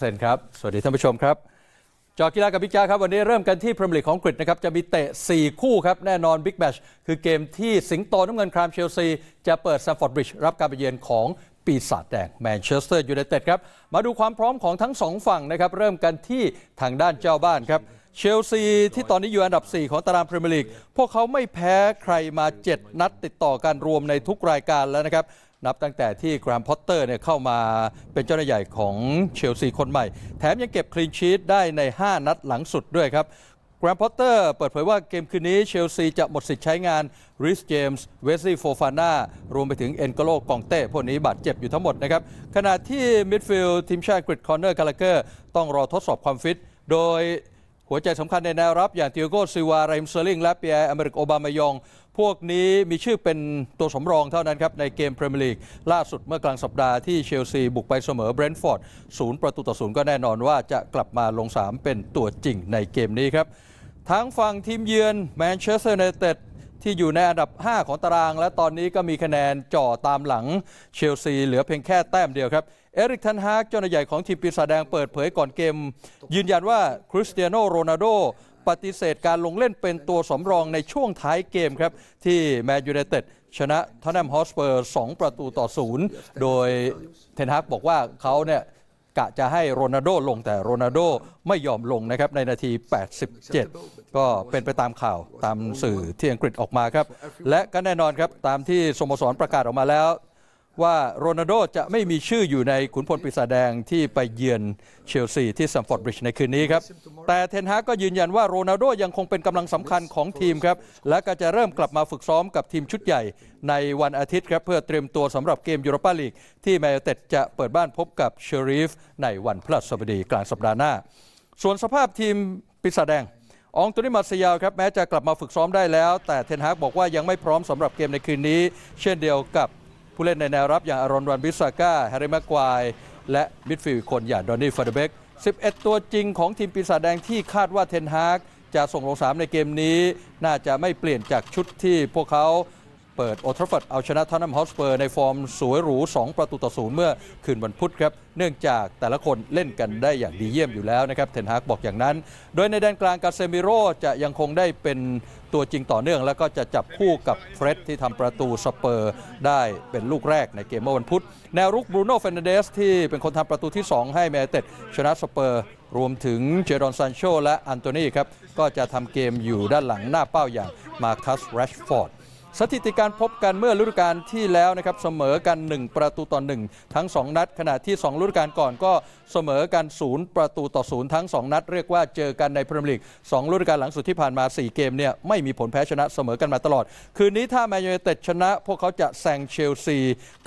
เซนครับ สวัสดีท่านผู้ชมครับ จอกีฬากับบิ๊กจ้าครับ วันนี้เริ่มกันที่พรีเมียร์ลีกของอังกฤษนะครับ จะมีเตะ 4 คู่ครับ แน่นอนบิ๊กแมชคือเกมที่สิงโตน้ำเงินครามเชลซี จะเปิดซัมฟอร์ดบริดจ์รับการไปเยือนของปีศาจแดงแมนเชสเตอร์ยูไนเต็ดครับ มาดูความพร้อมของทั้งสองฝั่งนะครับ เริ่มกันที่ทางด้านเจ้าบ้านครับเชลซีที่ตอนนี้อยู่อันดับ 4 ของตารางพรีเมียร์ลีก พวกเขาไม่แพ้ใครมา 7 นัดติดต่อกันรวมในทุกรายการแล้วนะครับ นับตั้งแต่ที่แกรมพอตเตอร์เนี่ยเข้ามาเป็นเจ้าหน้าใหญ่ของเชลซีคนใหม่ แถมยังเก็บคลีนชีตได้ใน 5 นัดหลังสุดด้วยครับแกรมพอตเตอร์เปิดเผยว่าเกมคืนนี้เชลซีจะหมดสิทธิ์ใช้งานริสเจมส์เวสลีย์โฟฟาน่ารวมไปถึงเอ็นโกโลกองเต้พวกนี้บาดเจ็บอยู่ทั้งหมดนะครับ ขณะที่มิดฟิลด์ทีมชาติอังกฤษคอนเนอร์กาลาเกอร์ต้องรอทดสอบความฟิต โดยหัวใจสำคัญในแนวรับอย่างติโอโกซิวาไรมเซอร์ลิงและเปียร์อเมริกโอบามายอง พวกนี้มีชื่อเป็นตัวสำรองเท่านั้นครับ ในเกมพรีเมียร์ลีกล่าสุดเมื่อกลางสัปดาห์ที่เชลซีบุกไปเสมอเบรนท์ฟอร์ดศูนย์ประตูต่อศูนย์ก็แน่นอนว่าจะกลับมาลงสามเป็นตัวจริงในเกมนี้ครับทั้งฝั่งทีมเยือนแมนเชสเตอร์ยูไนเต็ดที่อยู่ในอันดับ 5 ของตาราง และตอนนี้ก็มีคะแนนจ่อตามหลังเชลซีเหลือเพียงแค่แต้มเดียวครับ เอริกทันฮากเจ้าหน้าใหญ่ของทีมปีศาจแดงเปิดเผยก่อนเกม ยืนยันว่าคริสเตียโนโรนัลโด ปฏิเสธการลงเล่นเป็นตัวสำรองในช่วงท้ายเกมครับ ที่แมนยูไนเต็ดชนะทอนแนมฮอสเปอร์ 2 ประตูต่อศูนย์โดยเทนฮากบอกว่าเขาเนี่ยกะจะให้โรนัลโดลงแต่โรนัลโดไม่ยอมลงนะครับในนาที 87 ก็เป็นไปตามข่าวตามสื่อที่อังกฤษออกมาครับ และก็แน่นอนครับตามที่สโมสรประกาศออกมาแล้ว ว่าโรนัลโดจะไม่มีชื่ออยู่ในขุนพลปีศาจแดงที่ไปเยือนเชลซีที่ซัมฟอร์ดบริดจ์ในคืนนี้ครับ แต่เทนฮากก็ยืนยันว่าโรนัลโดยังคงเป็นกำลังสำคัญของทีมครับ และก็จะเริ่มกลับมาฝึกซ้อมกับทีมชุดใหญ่ในวันอาทิตย์ครับ เพื่อเตรียมตัวสำหรับเกมยูโรปาลีก ที่แมนยูเต็ดจะเปิดบ้านพบกับเชอรีฟในวันพฤหัสบดีกลางสัปดาห์หน้า ส่วนสภาพทีมปีศาจแดงอองตุนิมาสยาวครับแม้จะกลับมาฝึกซ้อมได้แล้ว แต่เทนฮากบอกว่ายังไม่พร้อมสำหรับเกมในคืนนี้ เช่นเดียวกับ ผู้เล่นในแนวรับอย่างอารอนวันบิสซาก้าแฮร์รี่แม็กควายและมิดฟิลด์คนอย่างดอนนี่ฟาเดเบก11 ตัวจริงของทีมปีศาจแดงที่คาดว่าเทนฮากจะส่งลงสามในเกมนี้ น่าจะไม่เปลี่ยนจากชุดที่พวกเขา เปิดโอทรฟอร์ดเอาชนะทอนนัมฮอสเปอร์ในฟอร์มสวยหรู 2 ประตูต่อศูนย์เมื่อคืนวันพุธครับ เนื่องจากแต่ละคนเล่นกันได้อย่างดีเยี่ยมอยู่แล้วนะครับ เทนฮากบอกอย่างนั้น โดยในแดนกลางกาเซมิโรจะยังคงได้เป็นตัวจริงต่อเนื่อง แล้วก็จะจับคู่กับเฟร็ดที่ทำประตูสเปอร์ได้เป็นลูกแรกในเกมเมื่อวันพุธ แนวรุกบรูโน่เฟรนเดสที่เป็นคนทำประตูที่ 2 ให้แมนยูไนเต็ดชนะสเปอร์รวมถึงเจดอนซานโชและอันโตนีครับก็จะทำเกมอยู่ด้านหลังหน้าเป้าอย่างมาคัสแรชฟอร์ด สถิติการพบกันเมื่อฤดูกาลที่แล้วนะครับเสมอกัน 1 ประตูต่อ 1 ทั้ง 2 นัด ขณะที่ 2 ฤดูกาลก่อนก็เสมอกัน 0 ประตูต่อ 0 ทั้ง 2 นัด เรียกว่าเจอกันในพรีเมียร์ลีก 2 ฤดูกาลหลังสุดที่ผ่านมา 4 เกมเนี่ยไม่มีผลแพ้ชนะเสมอกันมาตลอด คืนนี้ถ้าแมนยูเต็ดชนะ พวกเขาจะแซงเชลซี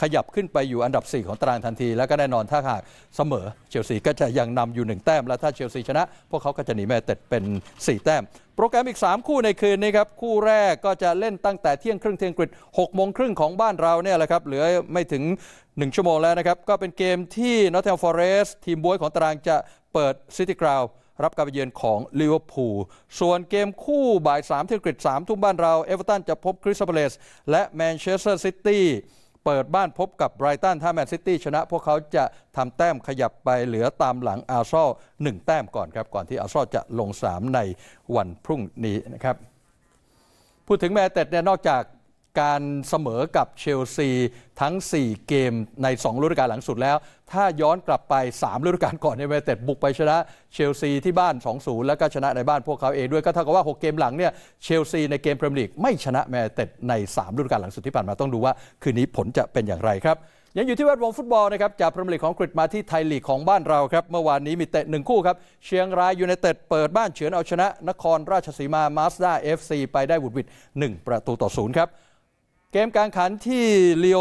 ขยับขึ้นไปอยู่อันดับ 4 ของตารางทันที แล้วก็แน่นอนถ้าหากเสมอเชลซีก็จะยังนำอยู่ 1 แต้ม และถ้าเชลซีชนะ พวกเขาก็จะหนีแมนยูไนเต็ดเป็น 4 แต้ม โปรแกรมอีก 3 คู่ในคืนนี้ครับ คู่แรกก็จะเล่นตั้งแต่เที่ยงครึ่งเที่ยงกฤษ6โมงครึ่งของบ้านเราเนี่ยแหละครับ เหลือไม่ถึง 1 ชั่วโมงแล้วนะครับ ก็เป็นเกมที่นอตเทลฟอเรสทีมบวยของตารางจะเปิดซิตี้กราวรับการเยือนของลิเวอร์พูล ส่วนเกมคู่บ่าย3เที่ยงกฤษ3ทุ่มบ้านเรา เอเวอร์ตันจะพบคริสตัลพาเลสและแมนเชสเตอร์ซิตี้ เปิดบ้านพบกับไบรตันถ้าแมนซิตี้ชนะ พวกเขาจะทำแต้มขยับไปเหลือตามหลังอาร์ซอลหนึ่งแต้มก่อนครับ ก่อนที่อาร์ซอลจะลงสามในวันพรุ่งนี้นะครับ พูดถึงแมนเต็ดเนี่ยนอกจาก การเสมอกับเชลซีทั้ง 4 เกมใน 2 ฤดูกาลหลังสุดแล้ว ถ้าย้อนกลับไป 3 ฤดูกาลก่อนเนี่ยแมนเต็ดบุกไปชนะเชลซีที่บ้าน 2-0 แล้วก็ชนะในบ้านพวกเขาเองด้วยก็เท่ากับว่า 6 เกมหลังเนี่ยเชลซีในเกมพรีเมียร์ลีกไม่ชนะแมนเต็ดใน 3 ฤดูกาลหลังสุดที่ผ่านมาต้องดูว่า คืนนี้ผลจะเป็นอย่างไรครับยังอยู่ที่แวดวงฟุตบอลนะครับจากพรีเมียร์ลีกของอังกฤษมาที่ไทยลีกของบ้านเราครับ เมื่อวานนี้มีเตะหนึ่งคู่ครับ เชียงรายยูไนเต็ดเปิดบ้านเฉือนเอาชนะ นครราชสีมามาสด้าเอฟซีไปได้บุดหวิด1ประตูต่อศูนย์ครับ เกมการแข่งขันที่ลีโอ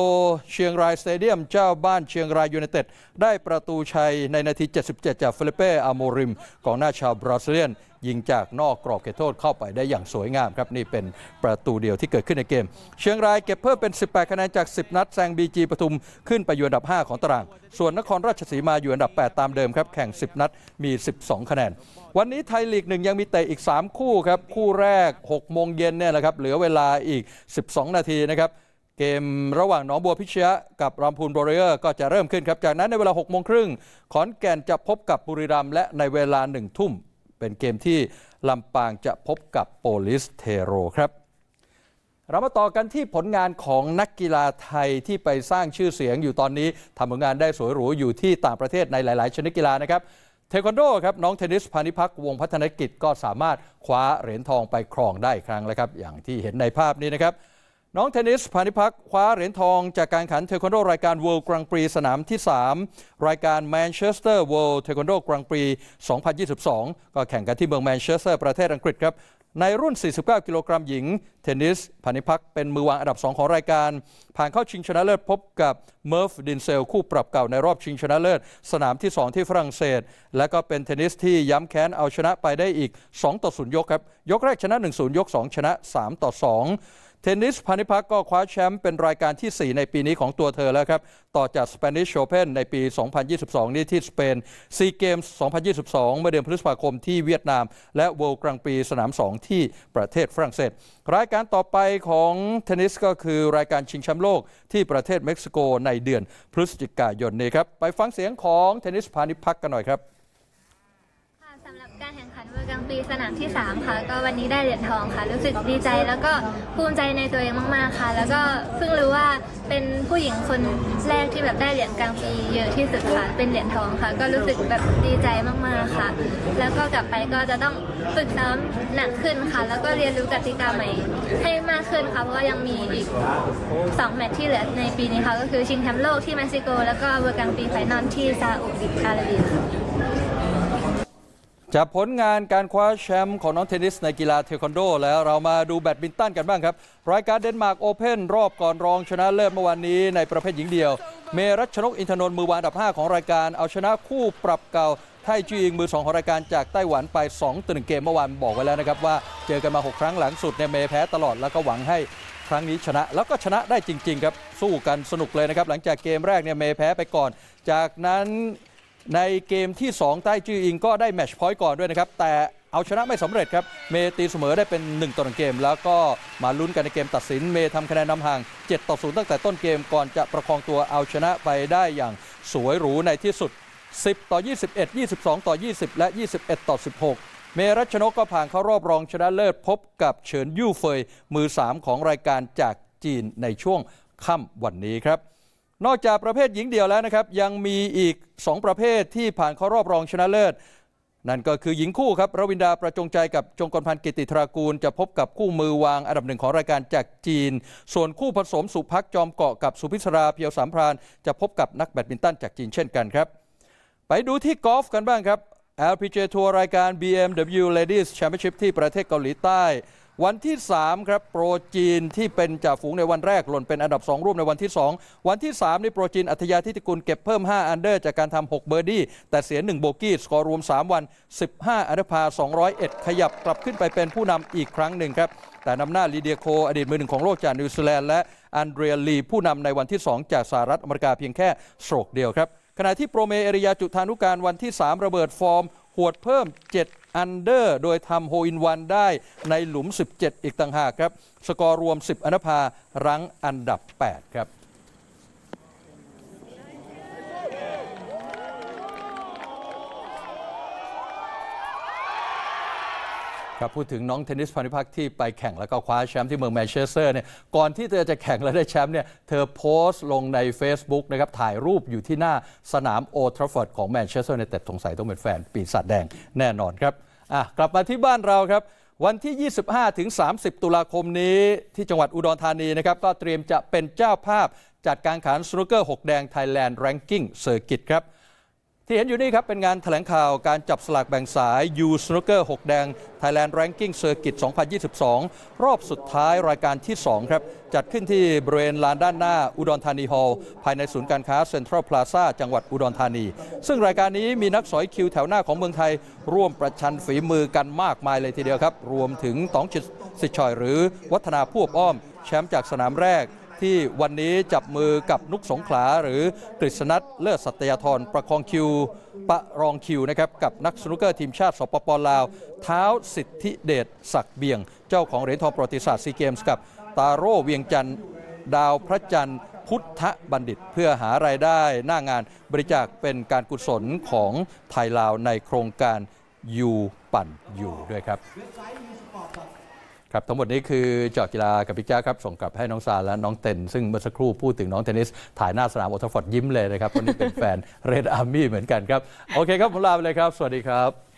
เชียงรายสเตเดียมเจ้าบ้านเชียงรายยูไนเต็ดได้ประตูชัยในนาที 77 จากฟิลิเป้อาโมริมกองหน้าชาวบราซิเลียน ยิงจากนอกกรอบเขตโทษเข้าไปได้อย่างสวยงามครับ นี่เป็นประตูเดียวที่เกิดขึ้นในเกม เชียงรายเก็บเพิ่มเป็น 18 คะแนนจาก 10 นัดแซงบีจีปทุมขึ้นไปอยู่อันดับ 5 ของตาราง ส่วนนครราชสีมาอยู่อันดับ 8 ตามเดิมครับแข่ง 10 นัดมี 12 คะแนนวันนี้ไทยลีกหนึ่งยังมีเตะอีก 3 คู่ครับ คู่แรก 6 โมงเย็นเนี่ยแหละครับเหลือเวลาอีก 12 นาทีนะครับเกมระหว่างหนองบัวพิชยะกับรามพูนบริเออร์ก็จะเริ่มขึ้นครับ จากนั้นในเวลา6โมงครึ่งขอนแก่นจะพบกับบุรีรัมย์และในเวลา1ทุ่ม เป็นเกมที่ลำปางจะพบกับโปลิสเทโรครับเรามาต่อกันที่ผลงานของนักกีฬาไทยที่ไปสร้างชื่อเสียงอยู่ตอนนี้ทำผลงานได้สวยหรูอยู่ที่ต่างประเทศในหลาย ๆ ชนิดกีฬานะครับ เทควันโดครับน้องเทนนิสพานิพักวงพัฒนกิจก็สามารถคว้าเหรียญทองไปครองได้ครั้งแล้วครับ อย่างที่เห็นในภาพนี้นะครับ น้องเทนนิสพานิพักคว้าเหรียญทองจากการแขันเทควันโดรายการ World Grand Prix สนามที่ 3 รายการ Manchester World Taekwondo Grand Prix 2022 ก็แข่งกันที่เมืองแมนเชสเตอร์ประเทศอังกฤษครับ ในรุ่น 49 กิโลกรัมหญิง เทนนิสพานิพักเป็นมือวางอันดับ 2 ของรายการ ผ่านเข้าชิงชนะเลิศพบกับเมิร์ฟดินเซล คู่ปรับเก่าในรอบชิงชนะเลิศ สนามที่ 2 ที่ฝรั่งเศส และก็เป็นเทนนิสที่ย้ำแค้นเอาชนะไปได้อีก 2 ต่อ 0 ยกครับ ยกแรกชนะ 1-0 ยก 2 ชนะ 3 ต่อ 2 เทนนิสพานิพักก็คว้าแชมป์เป็นรายการที่ 4 ในปีนี้ของตัวเธอแล้วครับ ต่อจาก Spanish Open ในปี 2022 นี้ที่สเปนซีเกมส์2022 เมื่อเดือนพฤษภาคมที่เวียดนาม และ World Grand Prix สนาม 2 ที่ประเทศฝรั่งเศส รายการต่อไปของเทนนิสก็คือรายการชิงแชมป์โลกที่ประเทศเม็กซิโกในเดือนพฤศจิกายนนี้ครับ ไปฟังเสียงของเทนนิสพานิพักกันหน่อยครับค่ะสำหรับการแข่ง กลางปีสนามที่ 3 ค่ะ ก็วันนี้ได้เหรียญทองค่ะ รู้สึกดีใจแล้วก็ภูมิใจในตัวเองมากๆค่ะ แล้วก็เพิ่งรู้ว่าเป็นผู้หญิงคนแรกที่แบบได้เหรียญกลางปีเยอะที่สุดค่ะ เป็นเหรียญทองค่ะ ก็รู้สึกแบบดีใจมากๆค่ะ แล้วก็กลับไปก็จะต้องฝึกซ้อมหนักขึ้นค่ะ แล้วก็เรียนรู้กติกาใหม่ให้มากขึ้นค่ะเพราะว่ายังมีอีก 2 แมตช์ที่เหลือในปีนี้ค่ะก็คือชิงแชมป์โลกที่เม็กซิโก แล้วก็เวอร์กลางปีไฟนอลที่ซาอุดิอาระเบียค่ะ จากผลงานการคว้าแชมป์ของน้องเทนนิสในกีฬาเทควันโด แล้วเรามาดูแบดมินตันกันบ้างครับ รายการเดนมาร์กโอเพนรอบก่อนรองชนะเลิศเมื่อวานนี้ในประเภทหญิงเดียว เมรัชนกอินทนนท์มือวันดับ 5 ของรายการเอาชนะคู่ปรับเก่าไทจีอิงมือ 2 ของรายการจากไต้หวันไป2ต่อ1เกมเมื่อวานบอกไว้แล้วนะครับว่าเจอกันมา 6 ครั้งหลังสุดเนี่ยเมย์แพ้ตลอดแล้วก็หวังให้ครั้งนี้ชนะแล้วก็ชนะได้จริง ๆ ครับสู้กันสนุกเลยนะครับหลังจากเกมแรกเนี่ยเมย์แพ้ไปก่อน จากนั้น ในเกมที่ 2 ใต้จืออิงก็ได้แมชพอยต์ก่อนด้วยนะครับ แต่เอาชนะไม่สำเร็จครับ เมย์ตีเสมอได้เป็น 1 ต่อ1เกม แล้วก็มาลุ้นกันในเกมตัดสิน เมย์ทำคะแนนนำห่าง 7 ต่อ 0 ตั้งแต่ต้นเกมก่อนจะประคองตัวเอาชนะไปได้อย่างสวยหรูในที่สุด 10 ต่อ 21 22 ต่อ 20 และ 21 ต่อ 16 เมรัชนกก็ผ่านเข้ารอบรองชนะเลิศพบกับเฉินยู่เฟยมือ 3 ของรายการจากจีนในช่วงค่ำวันนี้ครับ นอกจากประเภทหญิงเดียวแล้วนะครับ ยังมีอีก 2 ประเภทที่ผ่านเข้ารอบรองชนะเลิศ นั่นก็คือหญิงคู่ครับรวินดาประจงใจกับจงกรพันธ์กิติธรากูล จะพบกับคู่มือวางอันดับหนึ่งของรายการจากจีน ส่วนคู่ผสมสุพักจอมเกาะกับสุพิศราเพียวสามพรานจะพบกับนักแบดมินตันจากจีนเช่นกันครับ ไปดูที่กอล์ฟกันบ้างครับ LPGA ทัวร์รายการ BMW Ladies Championship ที่ประเทศเกาหลีใต้ วันที่ 3 ครับ โปรจีนที่เป็นจ่าฝูงในวันแรก หล่นเป็นอันดับ 2 ร่วมในวันที่ 2 วันที่ 3 นี่โปรจีนอัธยาทิติกุลเก็บเพิ่ม 5 อันเดอร์ จากการทำ6เบอร์ดี้ แต่เสีย 1 โบกี้ สกอร์รวม 3 วัน 15 อันดอร์พา 201 ขยับกลับขึ้นไปเป็นผู้นำอีกครั้งหนึ่งครับแต่นำหน้าลีเดียโค อดีตมือหนึ่งของโลกจากนิวซีแลนด์และอันเดรียลีผู้นำในวันที่ 2 จากสหรัฐอเมริกาเพียงแค่โตรกเดียวครับ ขณะที่โปรเมเอริยาจุธานุการวันที่ 3 ระเบิดฟอร์ม หวดเพิ่ม 7 อันเดอร์โดยทำโฮอินวันได้ในหลุม 17 อีกต่างหากครับ สกอร์รวม 10อันภารั้งอันดับ 8 ครับครับพูดถึงน้องเทนนิสพานิพักที่ไปแข่งแล้วก็คว้าแชมป์ที่เมืองแมนเชสเตอร์เนี่ยก่อนที่เธอจะแข่งและได้แชมป์เนี่ยเธอโพสต์ลงใน Facebook นะครับถ่ายรูปอยู่ที่หน้าสนามโอทราฟอร์ดของแมนเชสเตอร์ในแต่สงสัยต้องเป็นแฟนปีศาจแดงแน่นอนครับ อะกลับมาที่บ้านเราครับ วันที่ 25 ถึง 30 ตุลาคมนี้ที่จังหวัดอุดรธานีนะครับ ก็เตรียมจะเป็นเจ้าภาพจัดการแข่งขันสนุกเกอร์ 6 แดงไทยแลนด์แรงกิ้งเซอร์กิตครับ ที่เห็นอยู่นี่ครับ เป็นงานแถลงข่าวการจับสลากแบ่งสาย U Snooker 6แดง Thailand Ranking Circuit 2022 รอบสุดท้ายรายการที่ 2 ครับ จัดขึ้นที่บริเวณลานด้านหน้าอุดรธานีฮอลล์ภายในศูนย์การค้าเซ็นทรัลพลาซาจังหวัดอุดรธานี ซึ่งรายการนี้มีนักสอยคิวแถวหน้าของเมืองไทย ร่วมประชันฝีมือกันมากมายเลยทีเดียวครับ รวมถึงตองจิตสิชอยหรือวัฒนาพวบอ้อม แชมป์จากสนามแรก ที่วันนี้จับมือกับนุกสงขลา หรือกฤษณัทเลิศสัตยาธรประคองคิว ประรองคิวนะครับกับนักสนุกเกอร์ทีมชาติสปปลาว เท้าสิทธิเดชศักเบียง เจ้าของเหรียญทองประวัติศาสตร์ซีเกมส์กับตาโร่เวียงจันทร์ดาวพระจันทร์พุทธบัณฑิต เพื่อหารายได้หน้างานบริจาคเป็นการกุศลของไทยลาวในโครงการยูปั่นอยู่ด้วยครับ ครับทั้งหมดนี้คือเจาะกีฬากับพิจ้าครับ ส่งกลับให้น้องซาและน้องเต็น ซึ่งเมื่อสักครู่พูดถึงน้องเทนนิส ถ่ายหน้าสนามโอทฟอร์ดยิ้มเลยนะครับเพราะนี่เป็นแฟนเรดอาร์มี่เหมือนกันครับ โอเคครับผมลาไปเลยครับ สวัสดีครับ